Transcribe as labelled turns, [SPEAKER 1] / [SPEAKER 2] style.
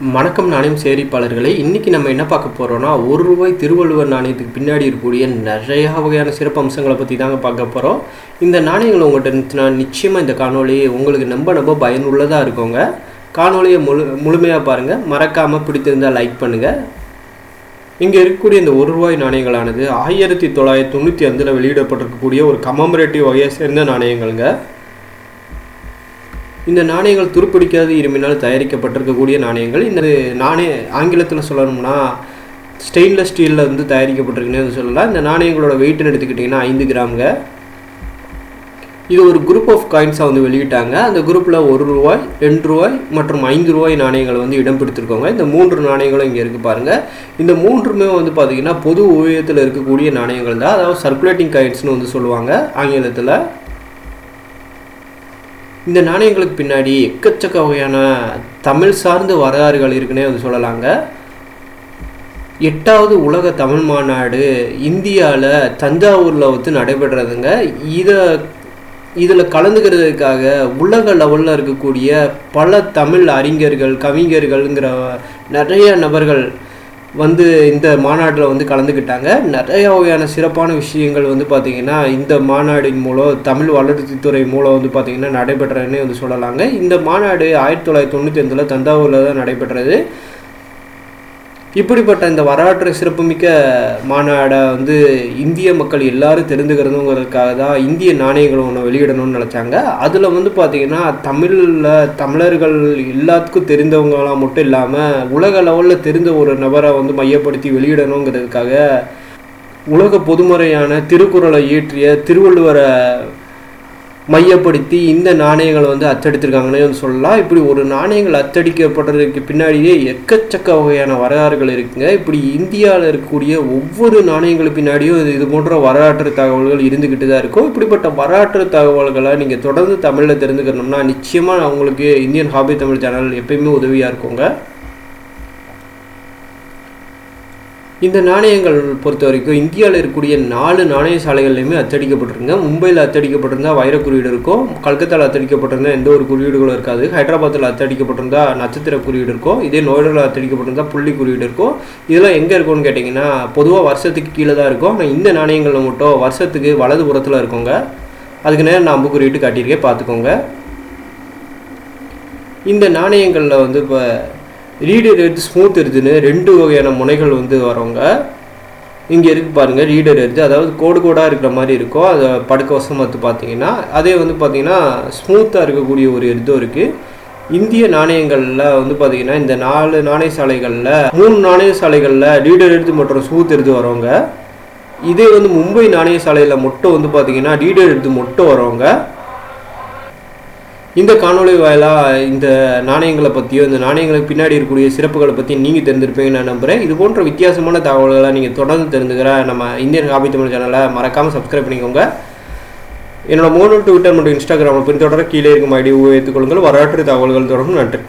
[SPEAKER 1] வணக்கம் நாணயம் சேரிப்பாளர்களே இன்றைக்கி நம்ம என்ன பார்க்க போகிறோம்னா ஒரு ரூபாய் திருவள்ளுவர் நாணயத்துக்கு பின்னாடி இருக்கக்கூடிய நிறையா வகையான சிறப்பு அம்சங்களை பற்றி தாங்க பார்க்க போகிறோம் இந்த நாணயங்கள் உங்கள்கிட்ட இருந்துச்சுன்னா நிச்சயமாக இந்த காணொலி உங்களுக்கு ரொம்ப ரொம்ப பயனுள்ளதாக இருக்குங்க. காணொலியை முழு முழுமையாக பாருங்கள் மறக்காமல் பிடித்திருந்தால் லைக் பண்ணுங்கள் இங்கே இருக்கக்கூடிய இந்த ஒரு ரூபாய் நாணயங்களானது ஆயிரத்தி தொள்ளாயிரத்தி தொண்ணூற்றி அஞ்சில் வெளியிடப்பட்டிருக்கக்கூடிய ஒரு கமமரேட்டிவ் வகையை சேர்ந்த நாணயங்கள்ங்க. இந்த நாணயங்கள் துருப்பிடிக்காத இரும்பினால் தயாரிக்கப்பட்டிருக்கக்கூடிய நாணயங்கள். இந்த நாணய ஆங்கிலத்தில் சொல்லணும்னா ஸ்டெயின்லெஸ் ஸ்டீலில் வந்து தயாரிக்கப்பட்டிருக்குன்னு சொல்லலாம். இந்த நாணயங்களோட வெயிட்னு எடுத்துக்கிட்டிங்கன்னா ஐந்து கிராம்ங்க. இது ஒரு குரூப் ஆஃப் காயின்ஸாக வந்து வெளியிட்டாங்க. அந்த குரூப்பில் ஒரு ரூபாய் ரெண்டு ரூபாய் மற்றும் ஐந்து ரூபாய் நாணயங்கள் வந்து இடம் பிடித்திருக்கோங்க. இந்த மூன்று நாணயங்களும் இங்கே இருக்குது பாருங்கள் இந்த மூன்றுமே வந்து பார்த்திங்கன்னா பொது ஓவியத்தில் இருக்கக்கூடிய நாணயங்கள் தான். அதாவது சர்க்குலேட்டிங் காயின்ஸ்னு வந்து சொல்லுவாங்க ஆங்கிலத்தில். இந்த நாணயங்களுக்கு பின்னாடி எக்கச்சக்க வகையான தமிழ் சார்ந்த வரலாறுகள் இருக்குன்னே வந்து சொல்லலாங்க. எட்டாவது உலக தமிழ் மாநாடு இந்தியாவில் தஞ்சாவூரில் வந்து நடைபெறதுங்க. இதை இதில் கலந்துக்கிறதுக்காக உலக லெவலில் இருக்கக்கூடிய பல தமிழ் அறிஞர்கள் கவிஞர்கள்ங்கிற நிறைய நபர்கள் வந்து இந்த மாநாட்டில் வந்து கலந்துக்கிட்டாங்க. நிறைய வகையான சிறப்பான விஷயங்கள் வந்து பார்த்திங்கன்னா இந்த மாநாடின் மூலம் தமிழ் வளர்ச்சித்துறை மூலம் வந்து பார்த்திங்கன்னா நடைபெற்றதுன்னே வந்து சொல்லலாங்க. இந்த மாநாடு ஆயிரத்தி தொள்ளாயிரத்தி தொண்ணூற்றி அஞ்சில் தஞ்சாவூரில் தான் நடைபெற்றது. இப்படிப்பட்ட இந்த வரலாற்று சிறப்புமிக்க மாநாடை வந்து இந்திய மக்கள் எல்லாரும் தெரிந்துக்கிறதுங்கிறதுக்காக தான் இந்திய நாணயங்களை ஒன்று வெளியிடணும்னு நினச்சாங்க. அதில் வந்து பார்த்திங்கன்னா தமிழில் தமிழர்கள் எல்லாத்துக்கும் தெரிந்தவங்களாம் மட்டும் இல்லாமல் உலக லெவலில் தெரிந்த ஒரு நபரை வந்து மையப்படுத்தி வெளியிடணுங்கிறதுக்காக உலக பொதுமறையான திருக்குறளை இயற்றிய திருவள்ளுவரை மையப்படுத்தி இந்த நாணயங்களை வந்து அச்சடித்திருக்காங்கன்னே சொல்லலாம். இப்படி ஒரு நாணயங்கள் அச்சடிக்கப்படுறதுக்கு பின்னாடியே எக்கச்சக்க வகையான வரலாறுகள் இருக்குங்க. இப்படி இந்தியாவில் இருக்கக்கூடிய ஒவ்வொரு நாணயங்களுக்கு பின்னாடியும் இது இது போன்ற வரலாற்று தகவல்கள் இருந்துக்கிட்டு தான் இருக்கும். இப்படிப்பட்ட வரலாற்று தகவல்களை நீங்கள் தொடர்ந்து தமிழில் தெரிஞ்சுக்கணும்னா நிச்சயமாக அவங்களுக்கு இந்தியன் ஹாபி தமிழ் சேனல் எப்பயுமே உதவியாக இருக்குங்க. இந்த நாணயங்கள் பொறுத்த வரைக்கும் இந்தியாவில் இருக்கக்கூடிய நாலு நாணய சாலைகள்லையுமே அச்சடிக்கப்பட்டிருங்க மும்பையில் அச்சடிக்கப்பட்டிருந்தா வைர குறியீடு இருக்கும். கல்கத்தாவில் அச்சடிக்கப்பட்டிருந்தா எந்த ஒரு குறியீடுகளும் இருக்காது. ஹைதராபாத்தில் அச்சடிக்கப்பட்டிருந்தா நட்சத்திர குறியீடு இருக்கும். இதே நோய்டாவில் அச்சடிக்கப்பட்டிருந்தா புள்ளி குறியீடு இருக்கும். இதெல்லாம் எங்கே இருக்கும்னு கேட்டிங்கன்னா பொதுவாக வருஷத்துக்கு கீழே தான் இருக்கும். ஆனால் இந்த நாணயங்களில் மட்டும் வருஷத்துக்கு வலது புறத்தில் இருக்குங்க. அதுக்கு நேரம் நான் அம்பு குறியீட்டு காட்டியிருக்கேன். பார்த்துக்கோங்க. இந்த நாணயங்களில் வந்து இப்போ ரீடர் எடுத்து ஸ்மூத் எரிஞ்சுன்னு ரெண்டு வகையான முனைகள் வந்து வரவங்க இங்கே இருக்கு பாருங்கள் ரீடர் எரிஞ்சு அதாவது கோடு கோடாக இருக்கிற மாதிரி இருக்கும். அதை படுக்க வசம் பார்த்து பார்த்தீங்கன்னா அதே வந்து பார்த்தீங்கன்னா ஸ்மூத்தாக இருக்கக்கூடிய ஒரு எரிதும் இருக்குது இந்திய நாணயங்களில் வந்து பார்த்தீங்கன்னா இந்த நாலு நாணய சாலைகளில் மூணு நாணய சாலைகளில் ரீடர் எடுத்து மற்றும் ஸ்மூத் எடுத்து வரவங்க இதே வந்து மும்பை நாணய சாலையில் மட்டும் வந்து பார்த்தீங்கன்னா ரீடர் எடுத்து மட்டும் வரவங்க இந்த காணொளி வாயிலாக இந்த நாணயங்களை பற்றியோ இந்த நாணயங்களுக்கு பின்னாடி இருக்கக்கூடிய சிறப்புகளை பற்றி நீங்கள் தெரிஞ்சிருப்பீங்கன்னு நான் நம்புகிறேன் இது போன்ற வித்தியாசமான தகவல்களை நீங்கள் தொடர்ந்து தெரிஞ்சுக்கிற நம்ம இந்தியன் காபி தமிழ் சேனலை மறக்காமல் சப்ஸ்கிரைப் பண்ணிக்கோங்க. என்னோட மூணு ட்விட்டர் மற்றும் இன்ஸ்டாகிராமில் பின்தொடர கீழே இருக்கும் ஐடி உபயோகித்துக் கொள்ளுங்கள். வரலாற்று தகவல்கள் தொடரும் நன்றி.